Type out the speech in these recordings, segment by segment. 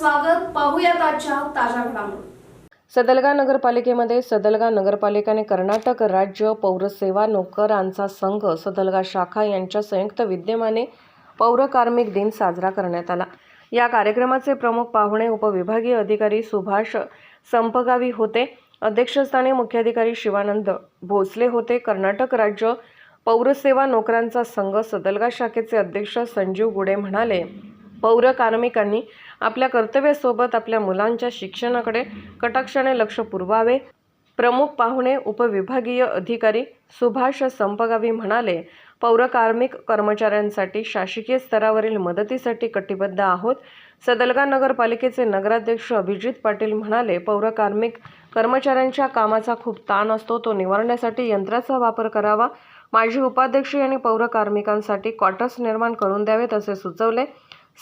स्वागत. पाहूयात आजच्या ताज्या घडामोडी. सदलगा नगरपालिकेमध्ये सदलगा नगरपालिकाने कर्नाटक राज्य पौरसेवा नोकरांचा संघ सदलगा शाखा यांच्या संयुक्त विद्यमाने पौर कार्मिक दिन साजरा करण्यात आला. या कार्यक्रमाचे प्रमुख पाहुणे उपविभागीय अधिकारी सुभाष संपगावी होते. अध्यक्षस्थानी मुख्याधिकारी शिवानंद भोसले होते. कर्नाटक राज्य पौरसेवा नोकरांचा संघ सदलगा शाखेचे अध्यक्ष संजीव गुडे म्हणाले पौरकार्मिकांनी आपल्या कर्तव्यासोबत आपल्या मुलांच्या शिक्षणाकडे कटाक्षाने लक्ष पुरवावे. प्रमुख पाहुणे उपविभागीय अधिकारी सुभाष संपगावी म्हणाले पौरकार्मिक कर्मचाऱ्यांसाठी शासकीय स्तरावरील मदतीसाठी कटिबद्ध आहोत. सदलगा नगरपालिकेचे नगराध्यक्ष अभिजित पाटील म्हणाले पौरकार्मिक कर्मचाऱ्यांच्या कामाचा खूप ताण असतो. तो निवारण्यासाठी यंत्राचा वापर करावा. माजी उपाध्यक्ष यांनी पौरकार्मिकांसाठी क्वार्टर्स निर्माण करून द्यावेत असे सुचवले.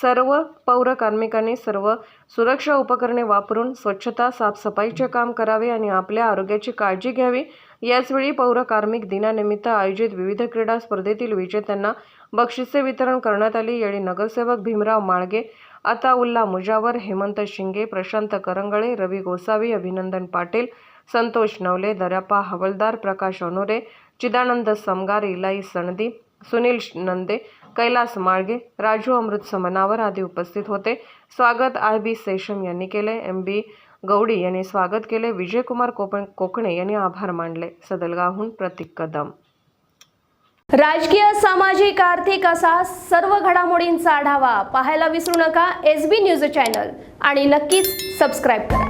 सर्व पौर कार्मिकांनी सर्व सुरक्षा उपकरणे वापरून स्वच्छता साफसफाईचे काम करावे आणि आपल्या आरोग्याची काळजी घ्यावी. याचवेळी पौर कार्मिक दिनानिमित्त आयोजित विविध क्रीडा स्पर्धेतील विजेत्यांना बक्षिसे वितरण करण्यात आली. यावेळी नगरसेवक भीमराव माळगे अताउल्ला मुजावर हेमंत शिंगे प्रशांत करंगळे रवी गोसावी अभिनंदन पाटील संतोष नवले दर्यापा हवलदार प्रकाश अनोरे चिदानंद समगार इलाई सणदी सुनील नंदे कैलास माळगे राजू अमृत समनावर आदी उपस्थित होते. स्वागत आय बी सेशम यांनी केले. एम बी गौडी यांनी स्वागत केले. विजयकुमार कोपण कोकणे यांनी आभार मानले. सदलगावहून प्रतीक कदम. राजकीय सामाजिक आर्थिक असा सर्व घडामोडींचा आढावा पाहायला विसरू नका. S B news channel. आणि नक्कीच सबस्क्राईब करा.